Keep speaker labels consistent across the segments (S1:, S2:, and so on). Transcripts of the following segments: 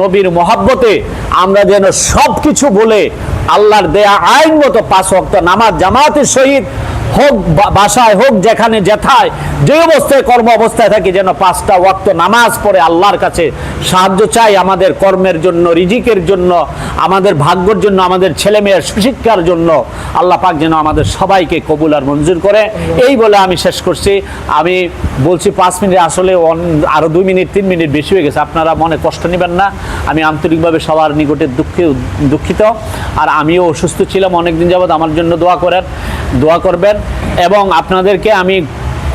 S1: নবীর মহাব্বতে আমরা যেন সব কিছু বলে আল্লাহর দেয়া আইন মতো পাঁচ অক্ত নামাজ জামাতের সহিত হোক বাসায় হোক, যেখানে যেথায়, যে অবস্থায়, কর্ম অবস্থায় থাকি, যেন পাঁচটা ওয়াক্ত নামাজ পড়ে আল্লাহর কাছে সাহায্য চাই আমাদের কর্মের জন্য, রিজিকের জন্য, আমাদের ভাগ্যর জন্য, আমাদের ছেলে মেয়ের সুশিক্ষার জন্য। আল্লাহ পাক যেন আমাদের সবাইকে কবুল আর মঞ্জুর করে। এই বলে আমি শেষ করছি। আমি বলছি পাঁচ মিনিট, আসলে আরও আরও দুই মিনিট, তিন মিনিট বেশি হয়ে গেছে। আপনারা মনে কষ্ট নেবেন না। আমি আন্তরিকভাবে সবার নিকটে দুঃখে দুঃখিত। আর আমিও অসুস্থ ছিলাম অনেকদিন যাবৎ। আমার জন্য দোয়া করেন। দোয়া করবেন এবং আপনাদেরকে আমি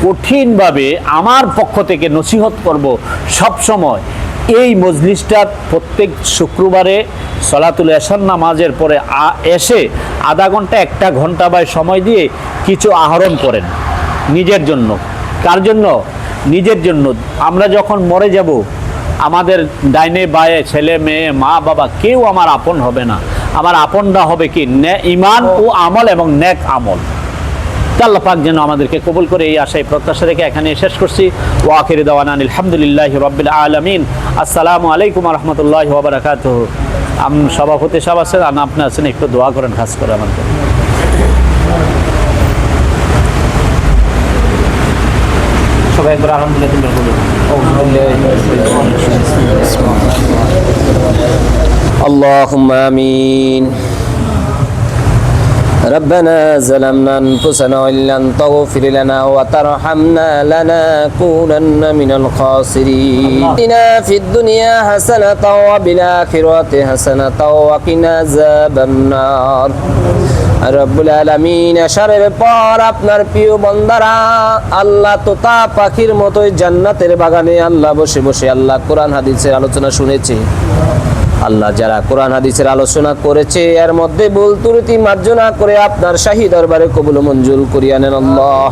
S1: কঠিনভাবে আমার পক্ষ থেকে নসিহত করব সব সময়। এই মজলিসটা প্রত্যেক শুক্রবারে সলাতুল এসান নামাজের পরে এসে আধা ঘণ্টা, একটা ঘণ্টা বা সময় দিয়ে কিছু আহরণ করেন নিজের জন্য। কার জন্য? নিজের জন্য। আমরা যখন মরে যাব, আমাদের ডাইনে বায়ে ছেলে, মেয়ে, মা, বাবা, কেউ আমার আপন হবে না। আমার আপনটা হবে কি? ইমান ও আমল এবং নেক আমল। আল্লাহ যেন আমাদেরকে কবুল করে এই আশায় প্রত্যাশা রেখে এখানে শেষ করছি। ও আখির দাওয়ান আলহামদুলিল্লাহ রবিল আলমিন। আসসালামু আলাইকুম রহমতুল্লাহ ওবরাকাত আম সভাপতি সাহেব আছেন আর আপনি আছেন, একটু দোয়া করেন, খাস করে আমাদের।
S2: সবাই একবার আলহামদুলিল্লাহ اللهم آمين ربنا ظلمنا أنفسنا وإن لم تغفر لنا وترحمنا لنكونن من الخاسرين إنا في الدنيا حسنة وبالآخرة حسنة وقنا عذاب النار রব্বুল আলমিন আসারের পর আপনার প্রিয় বন্দারা আল্লাহ তোতা পাখির মতোই জান্নাতের বাগানে আল্লাহ বসে বসে আল্লাহ কোরআন হাদিসের আলোচনা শুনেছে আল্লাহ যারা কোরআন হাদিসের আলোচনা করেছে, এর মধ্যে ভুল ত্রুটি মার্জনা করে আপনার শাহী দরবারে কবুল মঞ্জুর করিয়া নেন আল্লাহ।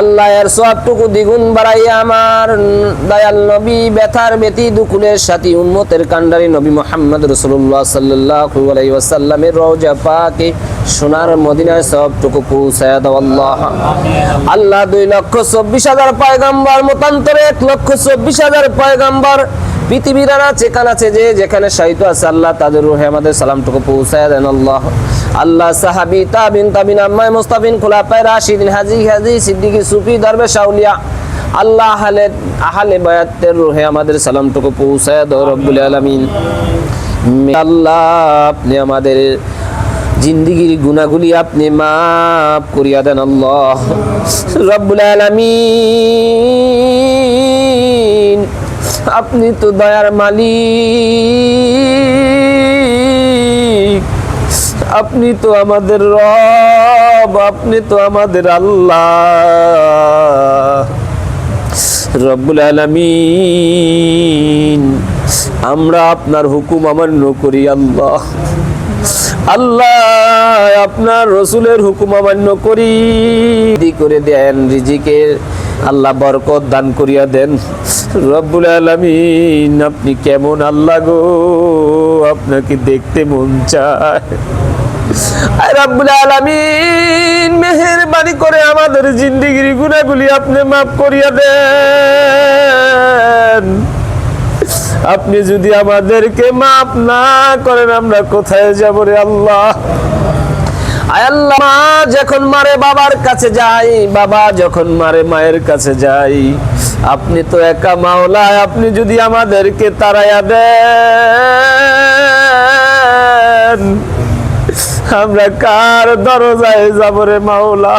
S2: আল্লাহ এর সবটুকু দ্বিগুণ বাড়াইয়া আমার দয়াল নবী ব্যথার ব্যতি দুকুলের সাথী উম্মতের কান্ডারি নবী মোহাম্মদ রসুল্লাহ ওয়াসাল্লামের রওজা পাকে সোনার মদিনায় সবটুকু পৌঁছায়া দাও আল্লাহ। আল্লাহ দুই লক্ষ চব্বিশ হাজার পয়গাম্বার, মতান্তরে এক লক্ষ চব্বিশ হাজার পয়গাম্বার পৃথিবীর আছে কান আছে যে, যেখানে সাহিত্য আছে আল্লাহ, তাদের রুহে আমাদের সালামটুকু পৌঁছায় দেন আল্লাহ। আল্লাহ সাহাবি, তাবিন তাবিন আম্মাই মুস্তাবিন খোলাফায়ে রাশিদিন, হাজি হাজি, সিদ্দিকি, সুফি দরবে আউলিয়া। আল্লাহ আহলে আহলে বায়াতের রুহে আমাদের সালামটুকু পৌঁছায় দাও রব্বুল আলামিন। আল্লাহ, আপনি আমাদের জিন্দিগির গুণাগুলি আপনি মাফ করিয়া দেন আল্লাহ। রব্বুল আলামিন। আপনি তো দয়ার মালিক। আপনি তো আমাদের রব, আপনি তো আমাদের আল্লাহ। রব্বুল আলামিন, আমরা আপনার হুকুম অমান্য করি, আল্লাহ। আল্লাহ, আপনার রসুলের হুকুম অমান্য করি। করে দেন রিজিকের। আল্লাহ বরকত দান করিয়া দেন। রব্বুল আলামিন, আপনি কেমন আল্লাহ গো? আপনাকে দেখতে মন চায়। রব্বুল আলামিন, মেহেরবানি করে আমাদের জিন্দিগির গুনাহগুলি আপনি মাফ করিয়া দেন। আপনি যদি আমাদেরকে মাফ না করেন, আমরা কোথায় যাব রে আল্লাহ? আল্লাহ, মা যখন মারে বাবার কাছে যাই, বাবা যখন মারে মায়ের কাছে যাই, আপনি তো একা মাওলা আপনি যদি আমাদেরকে তারাইয়া দেন, আমরা কার দরজায় যাব রে মাওলা?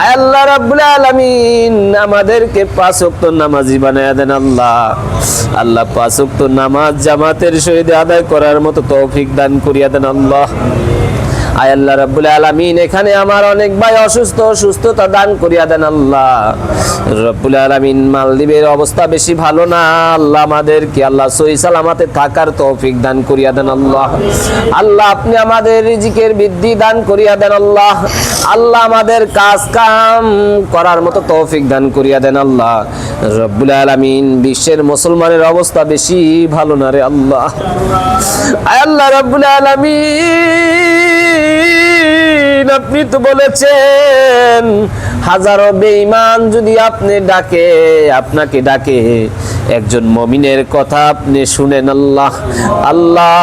S2: আয় আল্লাহ রাব্বুল আলামিন, আমাদেরকে পাঁচ ওয়াক্ত নামাজি বানায়া দেন আল্লাহ। আল্লাহ পাঁচ ওয়াক্ত নামাজ জামাতের সহিত আদায় করার মতো তৌফিক দান করিয়া দেন আল্লাহ। আয় আল্লাহ রাব্বুল আলামিন, এখানে আমার অনেক ভাই অসুস্থ, সুস্থতা দান করিয়া দেন আল্লাহ। রব্বুল আলামিন, মালদ্বীপের অবস্থা বেশি ভালো না, আল্লাহ আমাদেরকে, আল্লাহ সহি সালামাতে থাকার তৌফিক দান করিয়া দেন আল্লাহ। আল্লাহ, আপনি আমাদের রিজিকের বৃদ্ধি দান করিয়া দেন আল্লাহ। আল্লাহ আমাদের কাজ কাম করার মতো তৌফিক দান করিয়া দেন আল্লাহ। রব্বুল আলামিন, বিশ্বের মুসলমানের অবস্থা বেশি ভালো না রে আল্লাহ। আল্লাহ রব্বুল আলামিন। আপনি তো বলেছেন। হাজারো বেঈমান যদি আপনি ডাকে, আপনাকে ডাকে। একজন মমিনের কথা আপনি শুনেন আল্লাহ। আল্লাহ,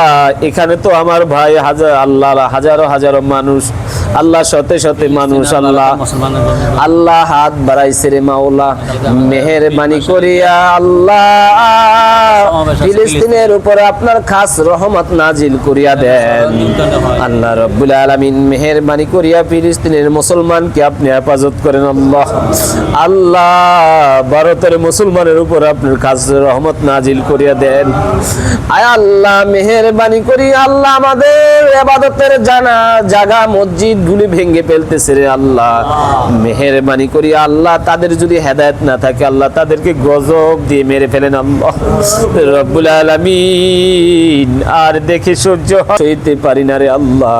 S2: এখানে তো আমার ভাই হাজার আল্লাহ হাজারো হাজারো মানুষ আল্লাহ শতে শতে মানুষ, আল্লাহ। আল্লাহ হাত বাড়াইছে রে মাওলা, মেহেরবানি করিয়া আল্লাহ। ফিলিস্তিনের উপরে আপনার খাস রহমত নাজিল করিয়া দেন। আল্লাহ রব্বুল আলামিন মেহেরবানি করিয়া ফিলিস্তিনের মুসলমানকে আপনি হেফাজত করেন, আল্লাহ। আল্লাহ, ভারতের মুসলমানের উপর আপনার খাস রহমত নাজিল করিয়া দেন। আয় আল্লাহ, মেহেরবানি করি আল্লাহ আমাদের এবাদতের জানা জায়গা মসজিদ গুলি ভেঙে ফেলতেছে রে আল্লাহ। মেহেরবানি করি, আল্লাহ তাদের যদি হেদায়েত না থাকে, আল্লাহ তাদেরকে গজব দিয়ে মেরে ফেলেন আল্লাহ। রব্বুল আলামিন, আর দেখে সহ্য সইতে পারি না রে আল্লাহ।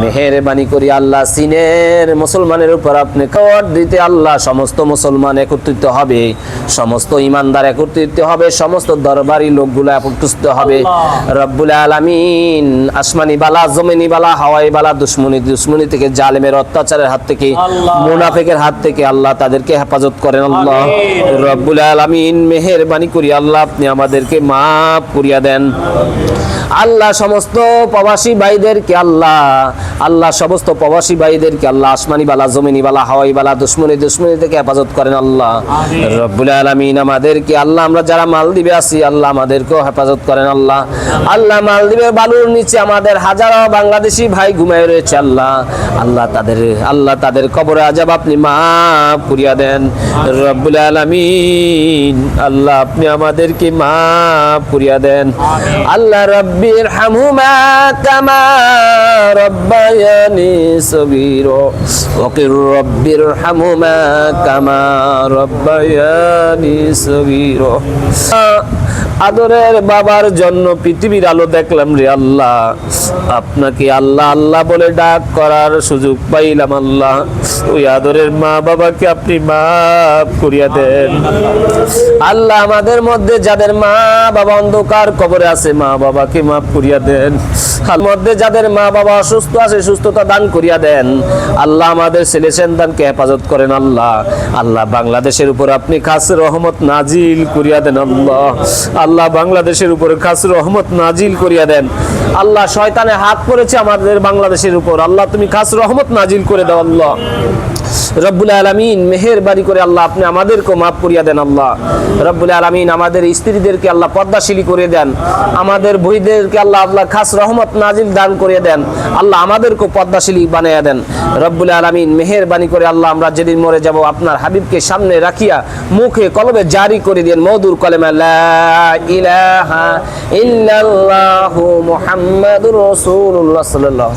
S2: মেহেরবানি করি, আল্লাহ সিনের মুসলমানের উপর আপনি কর দিতে আল্লাহ, সমস্ত মুসলমান একত্রিত হবে, সমস্ত ইমানদার একত্রিত হবে, সমস্ত দরবারি লোকগুলো একত্রিত হবে। রব্বুল আলামিন, আসমানি বালা, জমিনি বালা, হাওয়াই বালা দুশ্মনী দুশ্মনী থেকে জালেমের অত্যাচারের হাত থেকে মুনাফিকের হাত থেকে আল্লাহ তাদেরকে হেফাজত করেন। আল্লাহ রব্বুল আলামিন মেহেরবানি করি। আল্লাহ আপনি আমাদেরকে মাফ করিয়া দেন। আল্লাহ সমস্ত প্রবাসী ভাইদেরকে আল্লাহ আল্লাহ সমস্ত প্রবাসী ভাইদেরকে আল্লাহ আসমানি বালা জমিনি বালা হাওয়াই বালা দুশ্মনী দুশ্মনী থেকে হেফাজত করেন আল্লাহ। রব্বুল আলামিন আমাদেরকে আল্লাহ আমরা যারা মালদ্বীপে আছি আল্লাহ আমাদেরকেও হেফাজত করেন আল্লাহ। আল্লাহ মালদ্বীপের বালুর নিচে আমাদের হাজারো বাংলাদেশি ভাই ঘুমায় রয়েছে আল্লাহ। আল্লাহ তাদের আল্লাহ তাদের কবরে আজাব আপনি মাফ করিয়া দেন। রব্বুল আলামিন আল্লাহ আপনি আমাদেরকে মাফ করিয়া দেন। আল্লাহ রব্বির হামহুমা কামা রব্বায়ানি সগীরা ওকির রব্বির হামহুমা কামা রব্বায়ানি সগীরা। আদরের বাবার জন্য পৃথিবীর আলো দেখলাম রে আল্লাহ। আপনাকে আল্লাহ আল্লাহ বলে ডাক করার সুযোগ পাইলাম আল্লাহ। ওই আদরের মা বাবাকে আপনি মাফ করিয়া দেন। আল্লাহ আমাদের মধ্যে যাদের মা বাবা অন্ধকার কবরে আছে, মা বাবাকে মাফ করিয়া দেন। মধ্যে যাদের মা বাবা অসুস্থ আছে, সুস্থতা দান করিয়া দেন। আল্লাহ আমাদের ছেলে সন্তানকে হেফাজত করেন আল্লাহ। আল্লাহ বাংলাদেশের উপর আপনি খাস রহমত নাজিল করিয়া দেন আল্লাহ। আল্লাহ বাংলাদেশের উপরে খাস রহমত নাজিল করিয়া দেন। আল্লাহ শয়তানে হাত পড়েছে আমাদের বাংলাদেশের উপর। আল্লাহ তুমি খাস রহমত নাজিল করে দাও আল্লাহ। রব্বুল আলমিন মেহেরবানি করে আল্লাহ আপনি আমাদেরকেও মাফ করিয়া দেন আল্লাহ। রব্বুল আলমিন আমাদের স্ত্রীদেরকে আল্লাহ পদ্মাশীলী করে দেন। আমাদের বইদেরকে আল্লাহ আল্লাহ খাস রহমত নাজিল দান করে দেন। আল্লাহ আমাদেরকেও পদ্মাশীলী বানিয়ে দেন। রব্বুল আলমিন মেহেরবানি করে আল্লাহ আমরা যেদিন মরে যাব আপনার হাবিবকে সামনে রাখিয়া মুখে কলবে জারি করে দেন মধুর কলেমা ইলাহা ইল্লাল্লাহু মুহাম্মাদুর রাসূলুল্লাহ সাল্লাল্লাহু।